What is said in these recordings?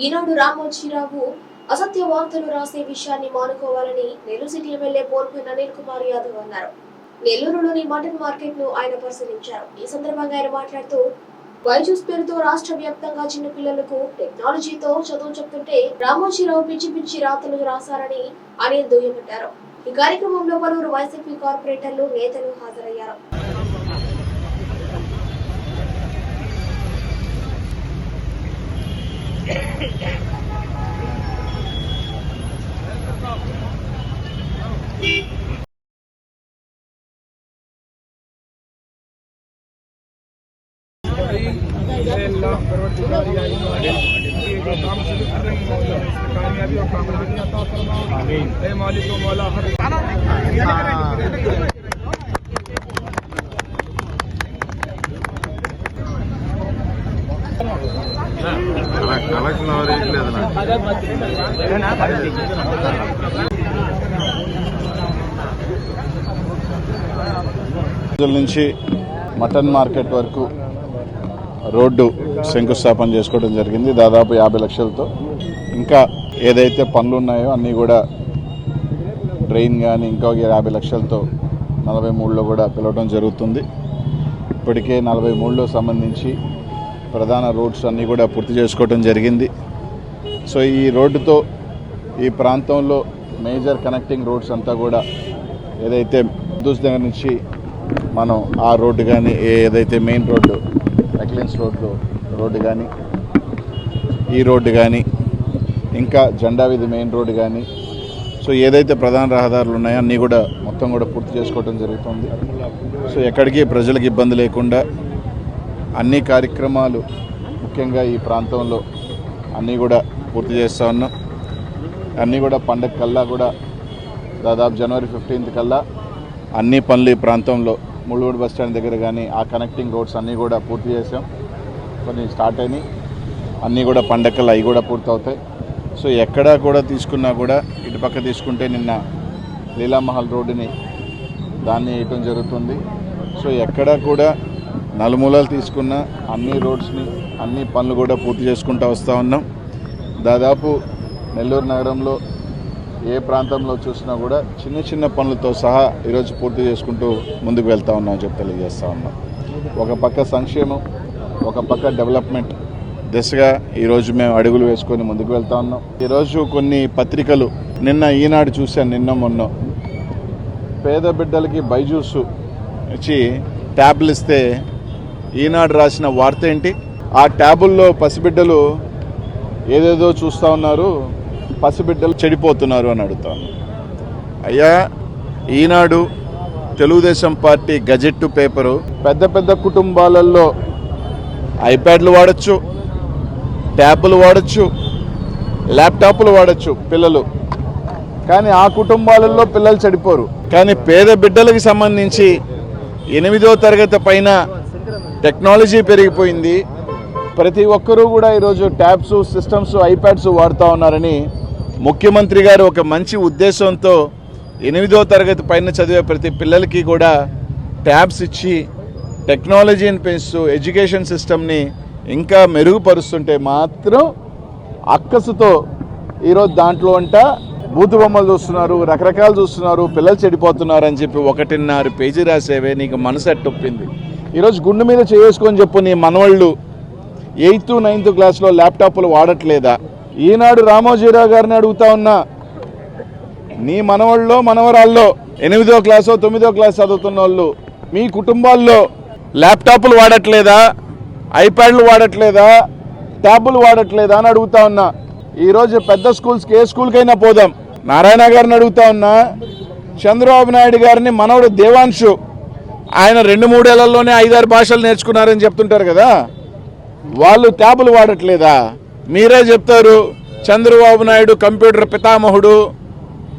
ఈనాడు రామోజీరావు అసత్య వార్తలు రాసే విషయాన్ని మానుకోవాలని నెల్లూరు సిటీ ఎమ్మెల్యే పోల్పోయిన అనిల్ కుమార్ యాదవ్ అన్నారు. నెల్లూరులోని మటన్ మార్కెట్ను ఆయన పరిశీలించారు. ఈ సందర్భంగా ఆయన మాట్లాడుతూ వైజూస్ పేరుతో రాష్ట్ర వ్యాప్తంగా చిన్న పిల్లలకు టెక్నాలజీతో చదువు చెప్తుంటే రామోజీరావు పిచ్చి పిచ్చి రాతలు రాశారని అనిల్ దుయ్యబట్టారు. ఈ కార్యక్రమంలో పలువురు వైసీపీ కార్పొరేటర్లు నేతలు హాజరయ్యారు. अल्लाह परवरदिगार या इमाम ये जो काम शुरू कर रहे हैं मौला इसमें कामयाबी और कामयाबी अता फरमा आमीन ए मालिक व मौला हर కలెక్షన్ ఎవరు లేదు నాకు రోజుల నుంచి మటన్ మార్కెట్ వరకు రోడ్డు శంకుస్థాపన చేసుకోవడం జరిగింది. దాదాపు యాభై లక్షలతో. ఇంకా ఏదైతే పనులు ఉన్నాయో అన్నీ కూడా డ్రైన్ కానీ ఇంకా యాభై లక్షలతో నలభై మూడులో కూడా పిలవడం జరుగుతుంది. ఇప్పటికే నలభై మూడులో సంబంధించి ప్రధాన రోడ్స్ అన్నీ కూడా పూర్తి చేసుకోవడం జరిగింది. సో ఈ రోడ్డుతో ఈ ప్రాంతంలో మేజర్ కనెక్టింగ్ రోడ్స్ అంతా కూడా ఏదైతే దూస్ దగ్గర నుంచి మనం ఆ రోడ్డు కానీ ఏదైతే మెయిన్ రోడ్డు ఎక్లెన్స్ రోడ్లు రోడ్డు కానీ ఈ రోడ్డు కానీ ఇంకా జెండా వీధి మెయిన్ రోడ్డు కానీ సో ఏదైతే ప్రధాన రహదారులు ఉన్నాయో అన్నీ కూడా మొత్తం కూడా పూర్తి చేసుకోవడం జరుగుతుంది. సో ఎక్కడికి ప్రజలకు ఇబ్బంది లేకుండా అన్ని కార్యక్రమాలు ముఖ్యంగా ఈ ప్రాంతంలో అన్నీ కూడా పూర్తి చేస్తూ ఉన్నాం. అన్నీ కూడా పండగ కల్లా కూడా దాదాపు జనవరి ఫిఫ్టీన్త్ కల్లా అన్ని పనులు ఈ ప్రాంతంలో ముళ్ళూరు బస్ స్టాండ్ దగ్గర కానీ ఆ కనెక్టింగ్ రోడ్స్ అన్నీ కూడా పూర్తి చేసాం కొన్ని స్టార్ట్ అయినాయి. అన్నీ కూడా పండగలు అవి కూడా పూర్తవుతాయి. సో ఎక్కడా కూడా తీసుకున్నా కూడా ఇటుపక్క తీసుకుంటే నిన్న లీలామహల్ రోడ్డుని దాన్ని వేయటం జరుగుతుంది. సో ఎక్కడా కూడా నలుమూలలు తీసుకున్న అన్ని రోడ్స్ని అన్ని పనులు కూడా పూర్తి చేసుకుంటూ వస్తూ ఉన్నాం. దాదాపు నెల్లూరు నగరంలో ఏ ప్రాంతంలో చూసినా కూడా చిన్న చిన్న పనులతో సహా ఈరోజు పూర్తి చేసుకుంటూ ముందుకు వెళ్తా ఉన్నాం చెప్పి తెలియజేస్తా ఉన్నాం. ఒక పక్క సంక్షేమం ఒక పక్క డెవలప్మెంట్ దిశగా ఈరోజు మేము అడుగులు వేసుకొని ముందుకు వెళ్తా ఉన్నాం. ఈరోజు కొన్ని పత్రికలు నిన్న ఈనాడు చూశాను నిన్న మొన్న. పేద బిడ్డలకి బైజూస్ ఇచ్చి ట్యాబ్లు ఇస్తే ఈనాడు రాసిన వార్త ఏంటి? ఆ ట్యాబుల్లో పసిబిడ్డలు ఏదేదో చూస్తూ ఉన్నారు. పసిబిడ్డలు చెడిపోతున్నారు అని అడుగుతాను. అయ్యా Eenadu Telugu Desam party gazette paper పెద్ద పెద్ద కుటుంబాలలో ఐప్యాడ్లు వాడచ్చు ట్యాబ్లు వాడచ్చు ల్యాప్టాప్లు వాడచ్చు పిల్లలు. కానీ ఆ కుటుంబాలలో పిల్లలు చెడిపోరు. కానీ పేద బిడ్డలకు సంబంధించి ఎనిమిదో తరగతి పైన టెక్నాలజీ పెరిగిపోయింది. ప్రతి ఒక్కరూ కూడా ఈరోజు ట్యాబ్స్ సిస్టమ్స్ ఐప్యాడ్స్ వాడుతూ ఉన్నారని ముఖ్యమంత్రి గారు ఒక మంచి ఉద్దేశంతో ఎనిమిదో తరగతి పైన చదివే ప్రతి పిల్లలకి కూడా ట్యాబ్స్ ఇచ్చి టెక్నాలజీని పెంచుతూ ఎడ్యుకేషన్ సిస్టమ్ని ఇంకా మెరుగుపరుస్తుంటే మాత్రం అక్కసుతో ఈరోజు దాంట్లో అంట బూతు బొమ్మలు చూస్తున్నారు రకరకాలు చూస్తున్నారు పిల్లలు చెడిపోతున్నారు అని చెప్పి ఒకటిన్నర పేజీ రాసేవే నీకు మనసు అట్టొప్పింది. ఈరోజు గుండె మీద చేసుకొని చెప్పు నీ మనవాళ్ళు. ఎయిత్ నైన్త్ క్లాస్లో ల్యాప్టాప్లు వాడట్లేదా? ఈనాడు రామోజీరావు గారిని అడుగుతా ఉన్నా నీ మనవాళ్ళలో మనవరాల్లో ఎనిమిదో క్లాసో తొమ్మిదో క్లాస్ చదువుతున్న వాళ్ళు మీ కుటుంబాల్లో ల్యాప్టాప్లు వాడట్లేదా? ఐప్యాడ్లు వాడట్లేదా? ట్యాబులు వాడట్లేదా అని అడుగుతా ఉన్నా. ఈరోజు పెద్ద స్కూల్స్కి ఏ స్కూల్కైనా పోదాం. నారాయణ గారిని అడుగుతా ఉన్నా. చంద్రబాబు నాయుడు గారిని మనవడు దేవాంశు. ఆయన రెండు మూడేళ్ళలోనే ఐదారు భాషలు నేర్చుకున్నారని చెప్తుంటారు కదా. వాళ్ళు ట్యాబులు వాడట్లేదా? మీరే చెప్తారు చంద్రబాబు నాయుడు కంప్యూటర్ పితామహుడు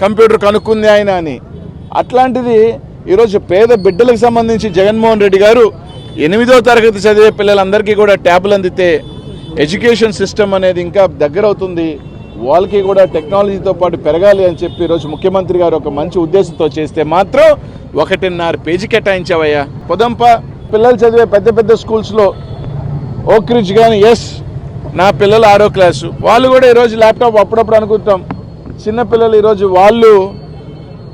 కంప్యూటర్ కనుక్కుంది ఆయన అని. అట్లాంటిది ఈరోజు పేద బిడ్డలకు సంబంధించి జగన్మోహన్ రెడ్డి గారు ఎనిమిదో తరగతి చదివే పిల్లలందరికీ కూడా ట్యాబ్లు అందితే ఎడ్యుకేషన్ సిస్టమ్ అనేది ఇంకా దగ్గర అవుతుంది వాళ్ళకి కూడా టెక్నాలజీతో పాటు పెరగాలి అని చెప్పి ఈరోజు ముఖ్యమంత్రి గారు ఒక మంచి ఉద్దేశంతో చేస్తే మాత్రం ఒకటిన్నర పేజీ కేటాయించావయ్యా. పొదంప పిల్లలు చదివే పెద్ద పెద్ద స్కూల్స్లో ఓక్రిజ్ కానీ ఎస్ నా పిల్లలు ఆరో క్లాసు. వాళ్ళు కూడా ఈరోజు ల్యాప్టాప్ అప్పుడప్పుడు అనుకుంటాం. చిన్నపిల్లలు ఈరోజు వాళ్ళు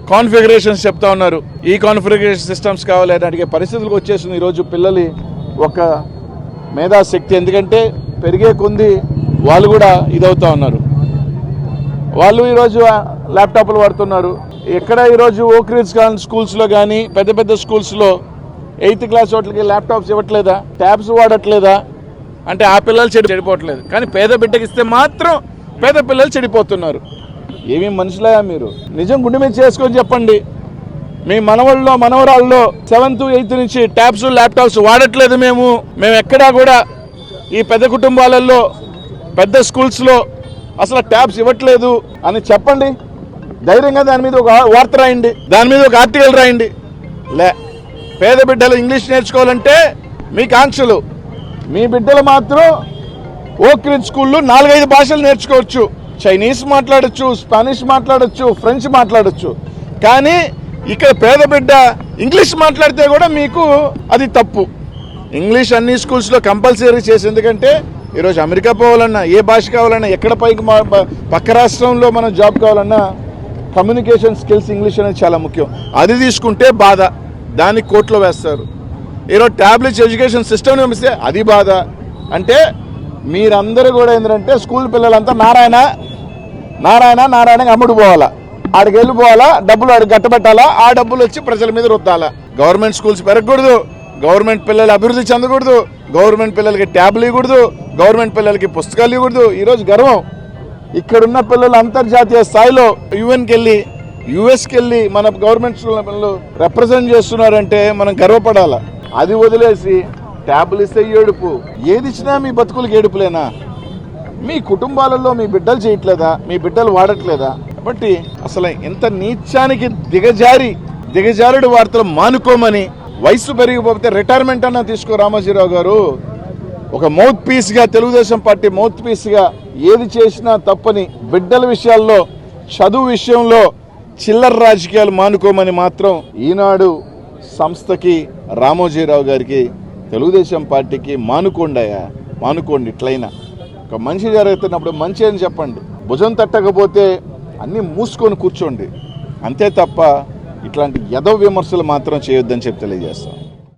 కాన్ఫిగరేషన్స్ చెప్తా ఉన్నారు. ఈ కాన్ఫిగరేషన్ సిస్టమ్స్ కావాలని అడిగే పరిస్థితులకు వచ్చేసింది ఈరోజు పిల్లలు ఒక మేధాశక్తి. ఎందుకంటే పెరిగే కొంది వాళ్ళు కూడా ఇదవుతా ఉన్నారు. వాళ్ళు ఈరోజు ల్యాప్టాప్లు వాడుతున్నారు. ఎక్కడ ఈరోజు ఓక్రిడ్స్ స్కూల్స్లో కానీ పెద్ద పెద్ద స్కూల్స్లో ఎయిత్ క్లాస్ వాటికి ల్యాప్టాప్స్ ఇవ్వట్లేదా? ట్యాబ్స్ వాడట్లేదా? అంటే ఆ పిల్లలు చెడి చెడిపోవట్లేదు. కానీ పేద బిడ్డకి ఇస్తే మాత్రం పేద పిల్లలు చెడిపోతున్నారు. ఏమీ మనుషులయా మీరు. నిజం గుండె మీద చేసుకొని చెప్పండి. మీ మనవాళ్ళలో మనవరాల్లో సెవెంత్ ఎయిత్ నుంచి ట్యాబ్స్ ల్యాప్టాప్స్ వాడట్లేదు మేము. మేము ఎక్కడా కూడా ఈ పెద్ద కుటుంబాలలో పెద్ద స్కూల్స్లో అసలు ట్యాబ్స్ ఇవ్వట్లేదు అని చెప్పండి. ధైర్యంగా దాని మీద ఒక వార్త రాయండి. దాని మీద ఒక ఆర్టికల్ రాయండి. లే పేద బిడ్డలు ఇంగ్లీష్ నేర్చుకోవాలంటే మీకు ఆంక్షలు. మీ బిడ్డలు మాత్రం ఓక్రిన్ స్కూల్లో నాలుగైదు భాషలు నేర్చుకోవచ్చు. చైనీస్ మాట్లాడచ్చు స్పానిష్ మాట్లాడచ్చు ఫ్రెంచ్ మాట్లాడొచ్చు. కానీ ఇక్కడ పేద బిడ్డ ఇంగ్లీష్ మాట్లాడితే కూడా మీకు అది తప్పు. ఇంగ్లీష్ అన్ని స్కూల్స్లో కంపల్సరీ చేసి ఎందుకంటే ఈరోజు అమెరికా పోవాలన్నా ఏ భాష కావాలన్నా ఎక్కడ పైకి మా- పక్క రాష్ట్రంలో మనం జాబ్ కావాలన్నా కమ్యూనికేషన్ స్కిల్స్ ఇంగ్లీష్ అనేది చాలా ముఖ్యం. అది తీసుకుంటే బాధ. దాన్ని కోర్టులో వేస్తారు. ఈరోజు ట్యాబ్లెట్స్ ఎడ్యుకేషన్ సిస్టమ్ని పంపిస్తే అది బాధ. అంటే మీరందరూ కూడా ఏంటంటే స్కూల్ పిల్లలంతా నారాయణ నారాయణ నారాయణ అమ్ముడు పోవాలా? ఆడికి వెళ్ళిపోవాలా? డబ్బులు ఆడికి గట్టబెట్టాలా ఆ డబ్బులు వచ్చి ప్రజల మీద రుద్దాలా? గవర్నమెంట్ స్కూల్స్ పెరగకూడదు. గవర్నమెంట్ పిల్లలు అభివృద్ధి చెందకూడదు. గవర్నమెంట్ పిల్లలకి ట్యాబ్లు ఇవ్వకూడదు. గవర్నమెంట్ పిల్లలకి పుస్తకాలు ఇవ్వకూడదు. ఈరోజు గర్వం. ఇక్కడున్న పిల్లలు అంతర్జాతీయ స్థాయిలో యుఎన్కి వెళ్ళి యుఎస్కి వెళ్ళి మన గవర్నమెంట్ స్కూల్ పిల్లలు రిప్రజెంట్ చేస్తున్నారంటే మనం గర్వపడాలా? అది వదిలేసి ట్యాబ్లు ఇస్తే ఏడుపు. ఏది ఇచ్చినా మీ బతుకులకి ఏడుపులేనా? మీ కుటుంబాలలో మీ బిడ్డలు చేయట్లేదా? మీ బిడ్డలు వాడట్లేదా? కాబట్టి అసలు ఎంత నీచానికి దిగజారి దిగజారుడు వార్తలు మానుకోమని వయసు పెరిగిపోతే రిటైర్మెంట్ అన్న తీసుకో రామోజీరావు గారు. ఒక మౌత్ పీస్గా తెలుగుదేశం పార్టీ మౌత్ పీస్గా ఏది చేసినా తప్పని బిడ్డల విషయాల్లో చదువు విషయంలో చిల్లర రాజకీయాలు మానుకోమని మాత్రం ఈనాడు సంస్థకి రామోజీరావు గారికి తెలుగుదేశం పార్టీకి మానుకోండాయా మానుకోండి ఇట్లయినా. ఒక మంచి జరుగుతున్నప్పుడు మంచి అని చెప్పండి. భుజం తట్టకపోతే అన్నీ మూసుకొని కూర్చోండి. అంతే తప్ప ఇట్లాంటి యదవ విమర్శలు మాత్రం చేయొద్దని చెప్పి తెలియజేస్తాం.